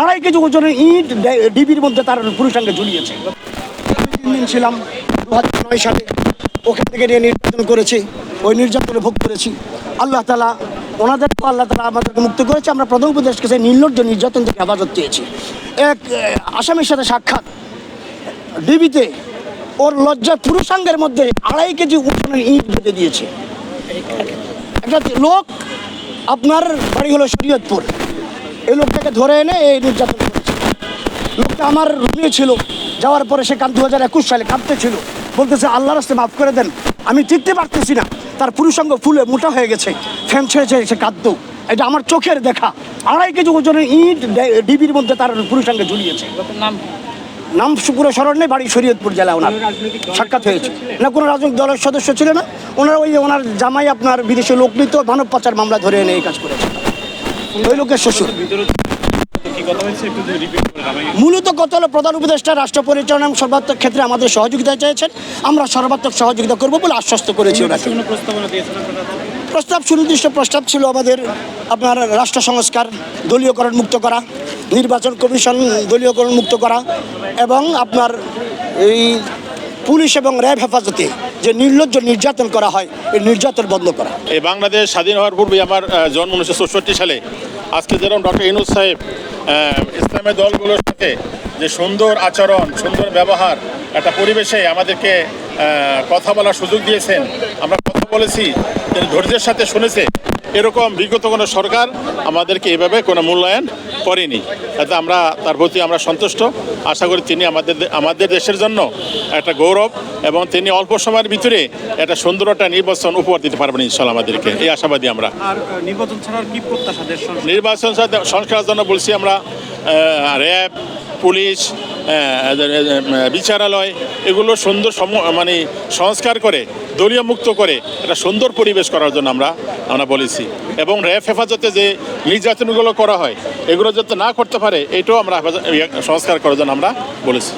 আড়াই কেজি ওজনের ইট ডিবির মধ্যে তার পুরুষাঙ্গে ঝুলিয়েছে। তিন দিন ছিলাম দু নয় সালে ওখান থেকে নিয়ে নির্যাতন করেছি, ওই নির্যাতনে ভোগ করেছি। আল্লাহ তালা ওনাদেরকেও আল্লাহ তালা আমাদেরকে মুক্ত করেছে। আমরা প্রধান উপদেশকে সেই নির্লজ্জ নির্যাতন থেকে হেফাজত চেয়েছি এক আসামির সাথে সাক্ষাৎ। ডিবিতে ওর লজ্জায় পুরুষাঙ্গের মধ্যে আড়াই কেজি ওজনের ইট বেঁধে দিয়েছে। একটা লোক, আপনার বাড়ি হলো শরীয়তপুর। এই লোকটাকে ধরে এনে এই নির্যাতন করেছে। লোকটা আমার রুমে ছিল যাওয়ার পরে সে কান দু হাজার একুশ সালে কাঁদতে ছিল। বলতেছে আল্লাহ রাস্তে মাফ করে দেন আমি টিকতে পারতেছি না। তার পুরুষাঙ্গ ফুলে মোটা হয়ে গেছে ফ্যান ছেড়েছে সে কাঁদতো। এটা আমার চোখের দেখা। আড়াই কেজি ওজনের ইট ডিবির মধ্যে তার পুরুষাঙ্গে ঝুলিয়েছে। নাম নাম পুরো স্মরণ নেই বাড়ি শরীয়তপুর জেলা ওনার। সাক্ষাৎ হয়েছে। না কোনো রাজনৈতিক দলের সদস্য ছিল না। ওনার ওই ওনার জামাই আপনার বিদেশি লোক নিত মানব পাচার মামলা ধরে এনে এই কাজ করেছে। ওই লোকের শ্বশুর। কথা মূলত কত হলো প্রধান উপদেষ্টা রাষ্ট্র পরিচালনা এবং সর্বাত্মক ক্ষেত্রে আমাদের সহযোগিতা চেয়েছেন আমরা সর্বাত্মক সহযোগিতা করব বলে আশ্বস্ত করেছি ওনাকে। প্রস্তাব সুনির্দিষ্ট প্রস্তাব ছিল আমাদের আপনার রাষ্ট্র সংস্কার দলীয়করণ মুক্ত করা নির্বাচন কমিশন দলীয়করণ মুক্ত করা এবং আপনার এই পুলিশ এবং র্যাব হেফাজতে যে নির্লজ্জ নির্যাতন করা হয়, এই নির্যাতন বন্ধ করা। এই বাংলাদেশ স্বাধীন হওয়ার পূর্বে আমার জন্ম উনিশশো চৌষট্টি সালে আজকে যেরকম ডক্টর ইনুস সাহেব ইসলামের দলগুলোর সাথে যে সুন্দর আচরণ, সুন্দর ব্যবহার, একটা পরিবেশে আমাদেরকে কথা বলার সুযোগ দিয়েছেন, আমরা কথা বলেছি ধৈর্যের সাথে শুনেছে, এরকম বিগত কোনো সরকার আমাদেরকে এভাবে কোনো মূল্যায়ন করেনি। তাতে আমরা তার প্রতি আমরা সন্তুষ্ট। আশা করি তিনি আমাদের আমাদের দেশের জন্য একটা গৌরব এবং তিনি অল্প সময়ের ভিতরে একটা সুন্দর একটা নির্বাচন উপহার দিতে পারবেন ইনশাল্লাহ আমাদেরকে। এই আশাবাদী আমরা। নির্বাচন ছাড়া কি প্রত্যাশা সংস্কার? নির্বাচন সংস্কারের জন্য বলছি আমরা র্যাব পুলিশ বিচারালয় এগুলো সুন্দর সম- মানে সংস্কার করে দলীয় মুক্ত করে একটা সুন্দর পরিবেশ করার জন্য আমরা আমরা বলেছি। এবং র্যাব হেফাজতে যে নির্যাতনগুলো করা হয় এগুলো যাতে না করতে পারে এটাও আমরা ইয়ে, সংস্কার করার জন্য আমরা বলেছি।